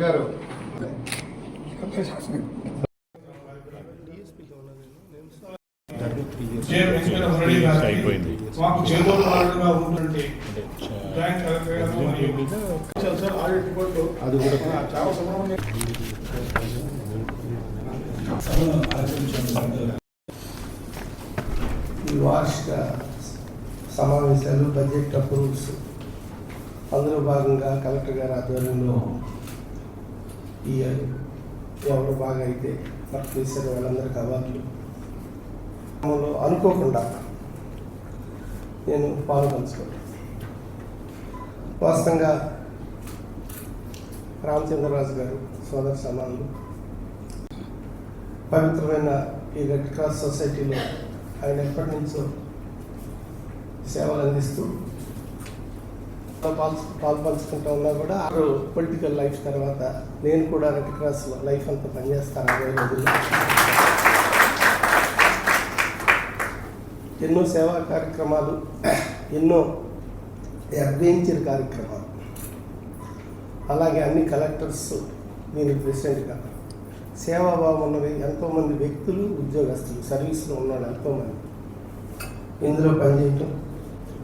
గారు అయిపోయింది మాకు చేదోడుగా ఉన్నటువంటి జాయింట్ కలెక్టర్ గారు మరియు సార్ ఆడిట్ రిపోర్టు అది కూడా చాలా సుబ్రహ్మణ్యం ఈ వార్షిక సమావేశాలు బడ్జెట్ అప్రూవ్స్ అందులో భాగంగా కలెక్టర్ గారి ఆధ్వర్యంలో ఈ ఎవరు బాగా అయితే వర్క్ చేశారు వాళ్ళందరికీ అవార్డులు. క్రమంలో అనుకోకుండా నేను పాల్పంచుకోండి వాస్తవంగా రామచంద్రరాజు గారు సోదర సమానులు. పవిత్రమైన ఈ రెడ్ క్రాస్ సొసైటీలో ఆయన ఎప్పటి నుంచో సేవలు అందిస్తూ పాల్ పాల్పంచుకుంటూ ఉన్నా కూడా ఆరు పొలిటికల్ లైఫ్ తర్వాత నేను కూడా రెడ్ క్రాస్ లైఫ్ అంతా పనిచేస్తాను అదే రోజుల్లో. ఎన్నో సేవా కార్యక్రమాలు ఎన్నో అడ్వెంచర్ కార్యక్రమాలు. అలాగే అన్ని కలెక్టర్స్ నేను ప్రెసిడెంట్గా సేవాభావం ఉన్నవి ఎంతోమంది వ్యక్తులు ఉద్యోగస్తులు సర్వీస్లో ఉన్నాడు ఎంతోమంది. ఇందులో పనిచేయటం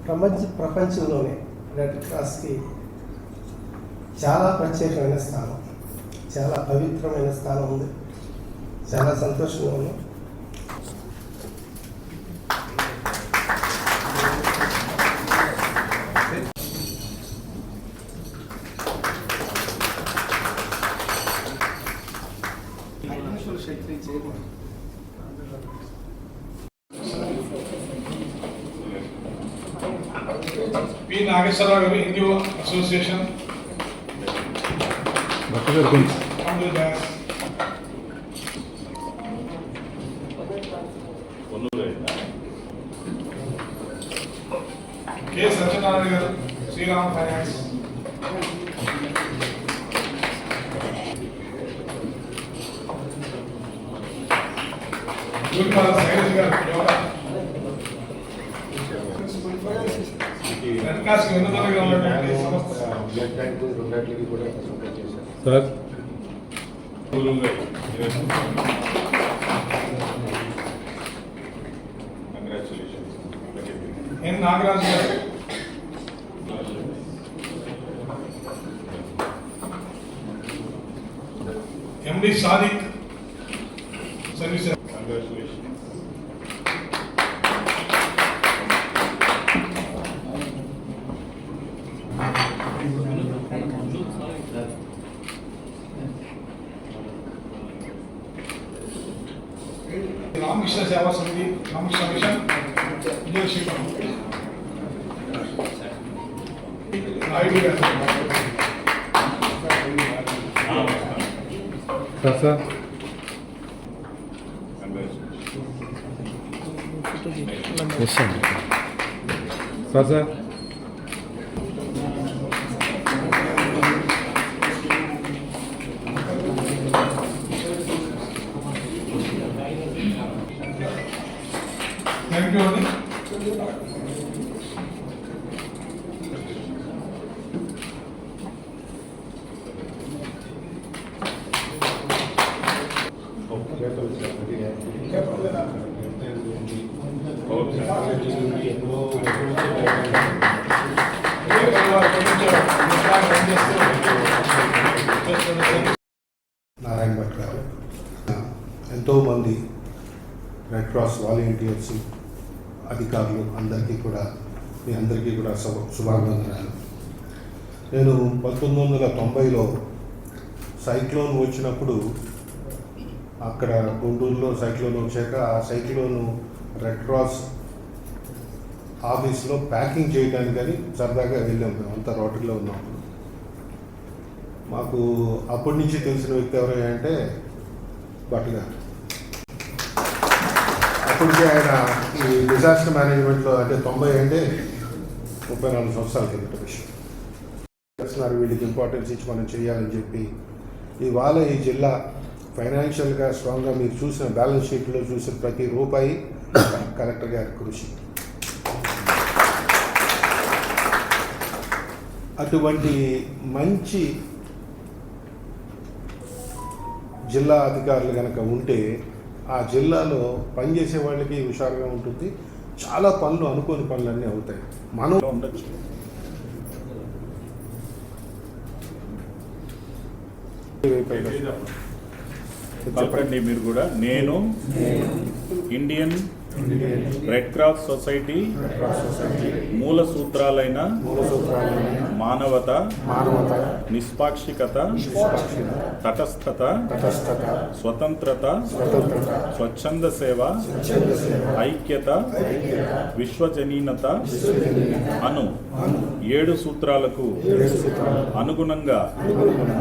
ప్రపంచ ప్రపంచంలోనే రెడ్ క్రాస్కి చాలా ప్రత్యేకమైన స్థానం. చాలా పవిత్రమైన స్థానం ఉంది. చాలా సంతోషంగా ఉన్నాం నాగేశ్వరరావు గారు హిందూ అసోసియేషన్ కె సత్యనారాయణ గారు శ్రీరామ్ ఫైనాన్స్. గురుపాల శైలజ్ గారు. క్రాస్ వెన్నుదలుగా ఉన్నటువంటి సంస్థ సార్? ఎన్ నాగరాజు గారు. ఎండి సాదిక్ రామకృష్ణ సేవా సమితి రామకృష్ణ మిషన్ విజయశీలం నాయుడు గారు సార్ సార్ ఎస్ అండి సార్ sir thank you అండి నారాయణ భట్ గారు ఎంతోమంది రెడ్ క్రాస్ వాలంటీర్స్ అధికారులు అందరికీ కూడా మీ అందరికీ కూడా శుభ శుభాభివందనాలు నేను పంతొమ్మిది వందల తొంభైలో సైక్లోన్ వచ్చినప్పుడు అక్కడ గుంటూరులో సైక్లోన్ వచ్చాక ఆ సైక్లోన్ రెడ్ క్రాస్ ఆఫీస్లో ప్యాకింగ్ చేయడానికని సరదాగా వెళ్ళాం మేము అంతా రోటరీలో ఉన్నప్పుడు మాకు అప్పటి నుంచి తెలిసిన వ్యక్తి ఎవరు అంటే భట్ గారు. అప్పటికే ఆయన ఈ డిజాస్టర్ మేనేజ్మెంట్లో అంటే తొంభై అంటే ముప్పై నాలుగు సంవత్సరాల కిందట విషయం. చేస్తున్నారు వీళ్ళకి ఇంపార్టెన్స్ ఇచ్చి మనం చేయాలని చెప్పి. ఇవాళ ఈ జిల్లా ఫైనాన్షియల్గా స్ట్రాంగ్గా మీరు చూసిన బ్యాలెన్స్ షీట్లో చూసిన ప్రతి రూపాయి కలెక్టర్ గారి కృషి. అటువంటి మంచి జిల్లా అధికారులు కనుక ఉంటే ఆ జిల్లాలో పనిచేసే వాళ్ళకి హుషారుగా ఉంటుంది. చాలా పనులు అనుకోని పనులన్నీ అవుతాయి. మనం ఉండొచ్చు. పలకండి మీరు కూడా. నేను ఇండియన్ రెడ్ క్రాస్ సొసైటీ మూల సూత్రాలైన మానవత మానవత నిష్పాక్షికత తటస్థత స్వతంత్రత స్వచ్ఛంద సేవ ఐక్యత విశ్వజనీనత అను ఏడు సూత్రాలకు అనుగుణంగా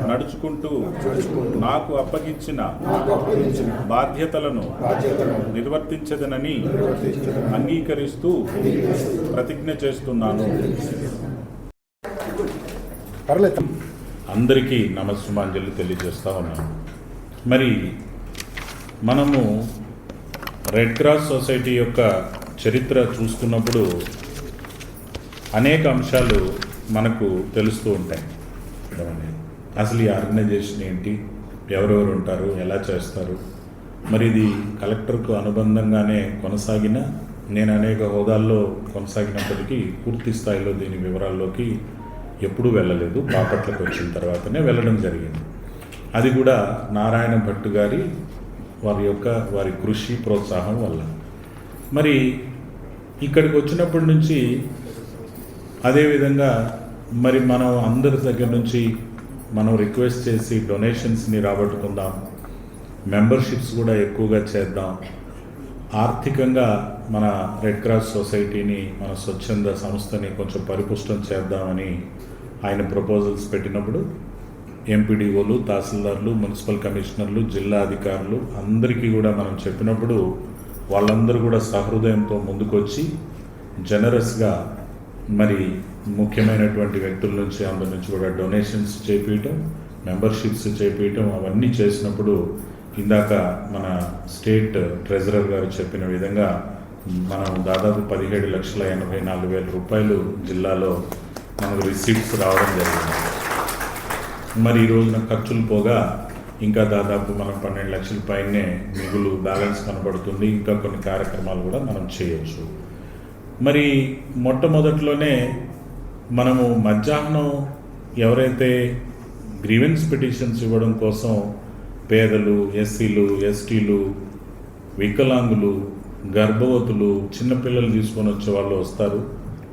నడుచుకుంటూ నాకు అప్పగించిన బాధ్యతలను నిర్వర్తించదనని అంగీకరిస్తూ ప్రతిజ్ఞ చేస్తున్నాను. పర్లేదు. అందరికీ నమస్సుమాంజలి తెలియజేస్తా ఉన్నాను. మరి మనము రెడ్ క్రాస్ సొసైటీ యొక్క చరిత్ర చూసుకున్నప్పుడు అనేక అంశాలు మనకు తెలుస్తూ ఉంటాయి? అసలు ఈ ఆర్గనైజేషన్ ఏంటి? ఎవరెవరు ఉంటారు? ఎలా చేస్తారు? మరి ఇది కలెక్టర్కు అనుబంధంగానే కొనసాగిన నేను అనేక హోదాల్లో కొనసాగినప్పటికీ పూర్తి స్థాయిలో దీని వివరాల్లోకి ఎప్పుడూ వెళ్ళలేదు. బాపట్లకు వచ్చిన తర్వాతనే వెళ్ళడం జరిగింది. అది కూడా నారాయణ భట్ గారి వారి యొక్క వారి కృషి ప్రోత్సాహం వల్ల. మరి ఇక్కడికి వచ్చినప్పటి నుంచి అదేవిధంగా మరి మనం అందరి దగ్గర నుంచి మనం రిక్వెస్ట్ చేసి డొనేషన్స్ని రాబట్టుకుందాం మెంబర్షిప్స్ కూడా ఎక్కువగా చేద్దాం. ఆర్థికంగా మన రెడ్ క్రాస్ సొసైటీని మన స్వచ్ఛంద సంస్థని కొంచెం పరిపుష్టం చేద్దామని ఆయన ప్రపోజల్స్ పెట్టినప్పుడు ఎంపీడీఓలు తహసీల్దార్లు మున్సిపల్ కమిషనర్లు జిల్లా అధికారులు అందరికీ కూడా మనం చెప్పినప్పుడు వాళ్ళందరూ కూడా సహృదయంతో ముందుకొచ్చి జనరస్గా మరి ముఖ్యమైనటువంటి వ్యక్తుల నుంచి అందరి నుంచి కూడా డొనేషన్స్ చేపించటం మెంబర్షిప్స్ చేపించటం అవన్నీ చేసినప్పుడు ఇందాక మన స్టేట్ ట్రెజరర్ గారు చెప్పిన విధంగా మనం దాదాపు పదిహేడు లక్షల ఎనభై నాలుగు వేల రూపాయలు జిల్లాలో మనకు రిసీప్ట్స్ రావడం జరిగింది. మరి ఈ రోజున ఖర్చులు పోగా ఇంకా దాదాపు మనం పన్నెండు లక్షల పైనే మిగులు బ్యాలెన్స్ కనబడుతుంది. ఇంకా కొన్ని కార్యక్రమాలు కూడా మనం చేయొచ్చు. మరి మొట్టమొదట్లోనే మనము మధ్యాహ్నం ఎవరైతే గ్రీవెన్స్ పిటిషన్స్ ఇవ్వడం కోసం పేదలు ఎస్సీలు ఎస్టీలు వికలాంగులు గర్భవతులు చిన్నపిల్లలు తీసుకొని వచ్చే వాళ్ళు వస్తారు.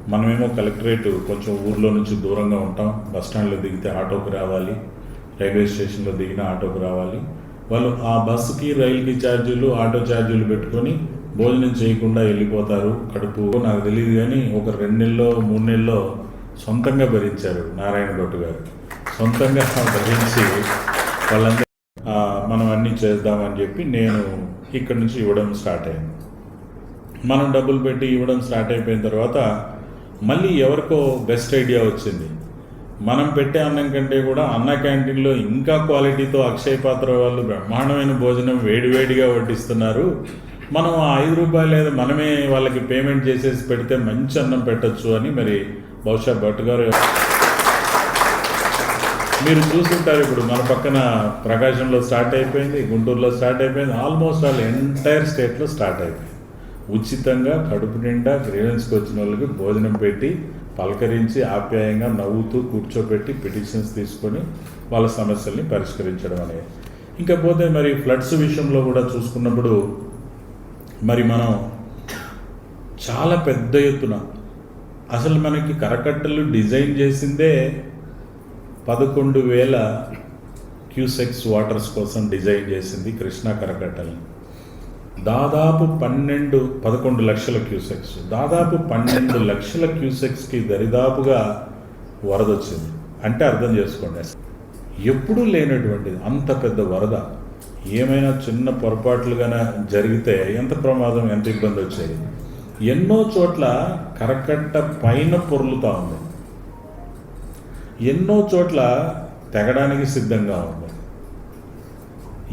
మనమేమో కలెక్టరేట్ కొంచెం ఊర్లో నుంచి దూరంగా ఉంటాం. బస్ స్టాండ్లో దిగితే ఆటోకి రావాలి. రైల్వే స్టేషన్లో దిగిన ఆటోకి రావాలి. వాళ్ళు ఆ బస్సుకి రైలుకి ఛార్జీలు ఆటో ఛార్జీలు పెట్టుకొని భోజనం చేయకుండా వెళ్ళిపోతారు. కడుపు నాకు తెలియదు కానీ ఒక రెండు నెలలో మూడు నెలల్లో సొంతంగా భరించారు నారాయణ గారు. సొంతంగా భరించి వాళ్ళందరూ మనం అన్నీ చేద్దామని చెప్పి నేను ఇక్కడి నుంచి ఇవ్వడం స్టార్ట్ అయింది. మనం డబ్బులు పెట్టి ఇవ్వడం స్టార్ట్ అయిపోయిన తర్వాత మళ్ళీ ఎవరికో బెస్ట్ ఐడియా వచ్చింది. మనం పెట్టే అన్నం కంటే కూడా అన్న క్యాంటీన్లో ఇంకా క్వాలిటీతో అక్షయ పాత్ర వాళ్ళు బ్రహ్మాండమైన భోజనం వేడివేడిగా వడ్డిస్తున్నారు. మనం ఆ ఐదు రూపాయలు లేదా మనమే వాళ్ళకి పేమెంట్ చేసేసి పెడితే మంచి అన్నం పెట్టొచ్చు అని మరి బహుశా భట్ గారు మీరు చూస్తుంటారు ఇప్పుడు మన పక్కన ప్రకాశంలో స్టార్ట్ అయిపోయింది గుంటూరులో స్టార్ట్ అయిపోయింది ఆల్మోస్ట్ ఆల్ ఎంటైర్ స్టేట్లో స్టార్ట్ అయిపోయింది. ఉచితంగా కడుపు నిండా గ్రీవెన్స్కి వచ్చిన వాళ్ళకి భోజనం పెట్టి పలకరించి ఆప్యాయంగా నవ్వుతూ కూర్చోబెట్టి పిటిషన్స్ తీసుకొని వాళ్ళ సమస్యల్ని పరిష్కరించడం అనేది. ఇంకా పోతే మరి ఫ్లడ్స్ విషయంలో కూడా చూసుకున్నప్పుడు మరి మనం చాలా పెద్ద ఎత్తున అసలు మనకి కరకట్టలు డిజైన్ చేసిందే పదకొండు వేల క్యూసెక్స్ వాటర్స్ కోసం డిజైన్ చేసింది కృష్ణా కరకట్టలు దాదాపు పన్నెండు పదకొండు లక్షల క్యూసెక్స్. దాదాపు పన్నెండు లక్షల క్యూసెక్స్కి దరిదాపుగా వరద వచ్చింది అంటే అర్థం చేసుకోండి. ఎప్పుడూ లేనటువంటిది అంత పెద్ద వరద. ఏమైనా చిన్న పొరపాట్లుగానే జరిగితే ఎంత ప్రమాదం ఎంత ఇబ్బంది వచ్చేది ఎన్నో చోట్ల కరకట్ట పైన పొర్లుతా ఉంది. ఎన్నో చోట్ల తెగడానికి సిద్ధంగా ఉంది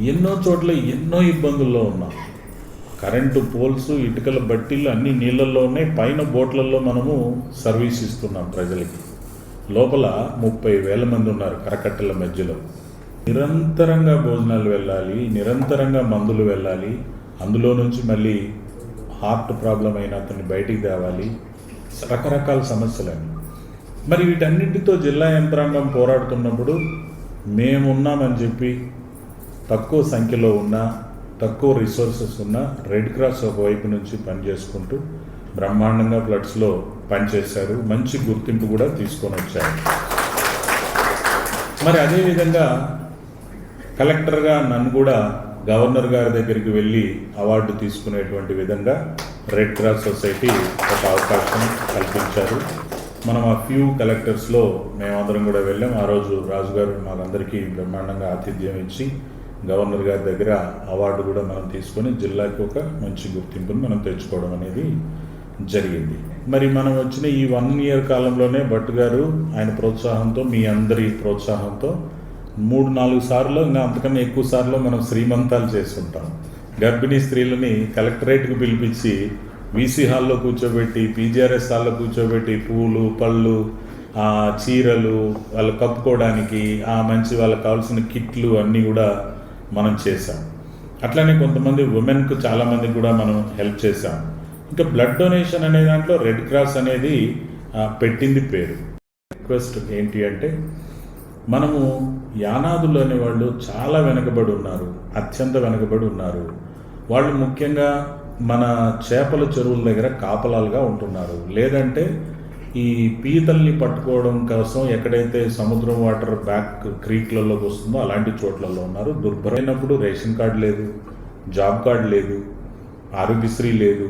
ఎన్నో చోట్ల ఎన్నో ఇబ్బందుల్లో ఉన్నాం. కరెంటు పోల్స్ ఇటుకల బట్టీలు అన్ని నీళ్ళల్లో ఉన్నాయి. పైన బోట్లలో మనము సర్వీస్ ఇస్తున్నాం ప్రజలకి. లోపల ముప్పై వేల మంది ఉన్నారు కరకట్టల మధ్యలో. నిరంతరంగా భోజనాలు వెళ్ళాలి నిరంతరంగా మందులు వెళ్ళాలి. అందులో నుంచి మళ్ళీ హార్ట్ ప్రాబ్లం అయిన అతన్ని బయటికి తేవాలి. రకరకాల సమస్యలండి మరి వీటన్నింటితో జిల్లా యంత్రాంగం పోరాడుతున్నప్పుడు మేమున్నామని చెప్పి తక్కువ సంఖ్యలో ఉన్న తక్కువ రిసోర్సెస్ ఉన్న రెడ్ క్రాస్ ఒకవైపు నుంచి పనిచేసుకుంటూ బ్రహ్మాండంగా ఫ్లడ్స్లో పనిచేశారు. మంచి గుర్తింపు కూడా తీసుకొని వచ్చారు. మరి అదేవిధంగా కలెక్టర్గా నన్ను కూడా గవర్నర్ గారి దగ్గరికి వెళ్ళి అవార్డు తీసుకునేటువంటి విధంగా రెడ్ క్రాస్ సొసైటీ ఒక అవకాశం కల్పించారు. మనం ఆ ఫ్యూ కలెక్టర్స్లో మేమందరం కూడా వెళ్ళాం. ఆ రోజు రాజు గారు మాకందరికీ బ్రహ్మాండంగా ఆతిథ్యం ఇచ్చి గవర్నర్ గారి దగ్గర అవార్డు కూడా మనం తీసుకొని జిల్లాకి ఒక మంచి గుర్తింపుని మనం తెచ్చుకోవడం అనేది జరిగింది. మరి మనం వచ్చిన ఈ వన్ ఇయర్ కాలంలోనే భట్ గారు ఆయన ప్రోత్సాహంతో మీ అందరి ప్రోత్సాహంతో మూడు నాలుగు సార్లు ఇంకా అంతకన్నా ఎక్కువ సార్లు మనం శ్రీమంతాలు చేస్తుంటాం గర్భిణీ స్త్రీలని కలెక్టరేట్కి పిలిపించి వీసీ హాల్లో కూర్చోబెట్టి పీజీఆర్ఎస్ హాల్లో కూర్చోబెట్టి పూలు పళ్ళు చీరలు వాళ్ళు కప్పుకోవడానికి ఆ మంచి వాళ్ళకి కావాల్సిన కిట్లు అన్నీ కూడా మనం చేసాం అట్లనే కొంతమంది ఉమెన్కు చాలామందికి కూడా మనం హెల్ప్ చేసాం ఇంకా బ్లడ్ డొనేషన్ అనే దాంట్లో రెడ్ క్రాస్ అనేది పెట్టింది పేరు. రిక్వెస్ట్ ఏంటి అంటే మనము యానాదులు అనేవాళ్ళు చాలా వెనకబడి ఉన్నారు అత్యంత వెనకబడి ఉన్నారు. వాళ్ళు ముఖ్యంగా మన చేపల చెరువుల దగ్గర కాపలాలుగా ఉంటున్నారు. లేదంటే ఈ పీతల్ని పట్టుకోవడం కోసం ఎక్కడైతే సముద్రం వాటర్ బ్యాక్ క్రీక్లలోకి వస్తుందో అలాంటి చోట్లలో ఉన్నారు. దుర్భరమైనప్పుడు రేషన్ కార్డు లేదు జాబ్ కార్డు లేదు ఆరోగ్యశ్రీ లేదు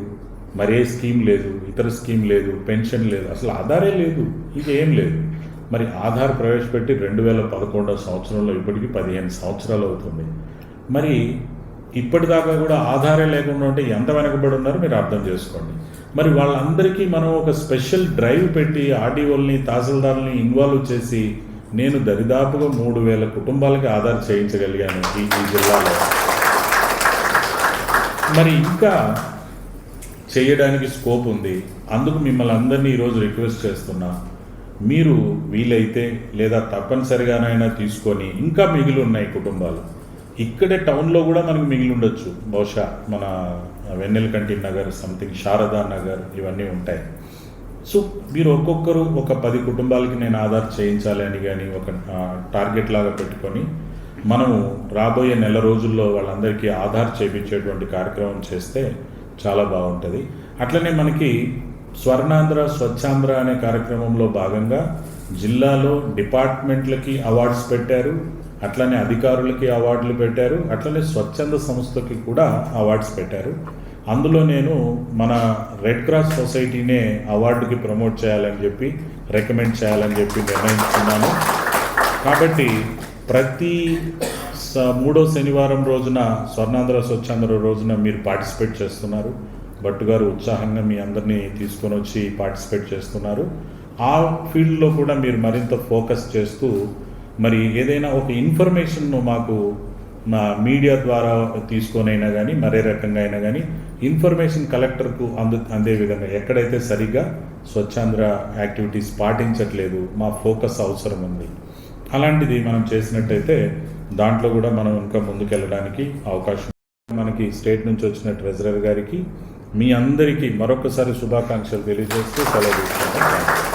మరే స్కీమ్ లేదు ఇతర స్కీమ్ లేదు పెన్షన్ లేదు. అసలు ఆధారే లేదు ఇది ఏం లేదు. మరి ఆధార్ ప్రవేశపెట్టి రెండు వేల పదకొండవ సంవత్సరంలో ఇప్పటికి పదిహేను సంవత్సరాలు అవుతుంది. మరి ఇప్పటిదాకా కూడా ఆధారే లేకుండా ఉంటే ఎంత వెనకబడి ఉన్నారో మీరు అర్థం చేసుకోండి. మరి వాళ్ళందరికీ మనం ఒక స్పెషల్ డ్రైవ్ పెట్టి ఆర్డీఓల్ని తహసీల్దార్ని ఇన్వాల్వ్ చేసి నేను దరిదాపుగా మూడు వేల కుటుంబాలకి ఆధార్ చేయించగలిగాను ఈ ఈ జిల్లాలో. మరి ఇంకా చేయడానికి స్కోప్ ఉంది. అందుకు మిమ్మల్ని అందరినీ ఈరోజు రిక్వెస్ట్ చేస్తున్నా. మీరు వీలైతే లేదా తప్పనిసరిగానైనా తీసుకొని ఇంకా మిగిలి ఉన్నాయి కుటుంబాలు ఇక్కడే టౌన్లో కూడా మనకు మిగిలి ఉండొచ్చు. బహుశా మన వెన్నెలకంటి నగర్ సంథింగ్ శారదా నగర్ ఇవన్నీ ఉంటాయి. సో మీరు ఒక్కొక్కరు ఒక పది కుటుంబాలకి నేను ఆధార్ చేయించాలి అని కానీ ఒక టార్గెట్ లాగా పెట్టుకొని మనము రాబోయే నెల రోజుల్లో వాళ్ళందరికీ ఆధార్ చేయించేటువంటి కార్యక్రమం చేస్తే చాలా బాగుంటుంది. అట్లనే మనకి స్వర్ణాంధ్ర స్వచ్ఛాంధ్ర అనే కార్యక్రమంలో భాగంగా జిల్లాలో డిపార్ట్మెంట్లకి అవార్డ్స్ పెట్టారు. అట్లనే అధికారులకి అవార్డులు పెట్టారు. అట్లనే స్వచ్ఛంద సంస్థకి కూడా అవార్డ్స్ పెట్టారు. అందులో నేను మన రెడ్ క్రాస్ సొసైటీనే అవార్డుకి ప్రమోట్ చేయాలని చెప్పి రికమెండ్ చేయాలని చెప్పి నిర్ణయించుకున్నాను. కాబట్టి ప్రతి స- మూడో శనివారం రోజున స్వర్ణాంధ్ర స్వచ్ఛాంధ్ర రోజున మీరు పార్టిసిపేట్ చేస్తున్నారు. భట్టు గారు ఉత్సాహంగా మీ అందరినీ తీసుకొని వచ్చి పార్టిసిపేట్ చేస్తున్నారు. ఆ ఫీల్డ్లో కూడా మీరు మరింత ఫోకస్ చేస్తూ మరి ఏదైనా ఒక ఇన్ఫర్మేషన్ను మాకు మా మీడియా ద్వారా తీసుకొనైనా కానీ మరే రకంగా అయినా కానీ ఇన్ఫర్మేషన్ కలెక్టర్కు అందు అందే విధంగా ఎక్కడైతే సరిగ్గా స్వచ్ఛాంధ్ర యాక్టివిటీస్ పాటించట్లేదు మా ఫోకస్ అవసరం ఉంది. అలాంటిది మనం చేసినట్టయితే దాంట్లో కూడా మనం ఇంకా ముందుకెళ్ళడానికి అవకాశం మనకి స్టేట్ నుంచి వచ్చిన ట్రెజరర్ గారికి మీ అందరికీ మరొకసారి శుభాకాంక్షలు తెలియజేస్తూ సెలవు తీసుకుంటాం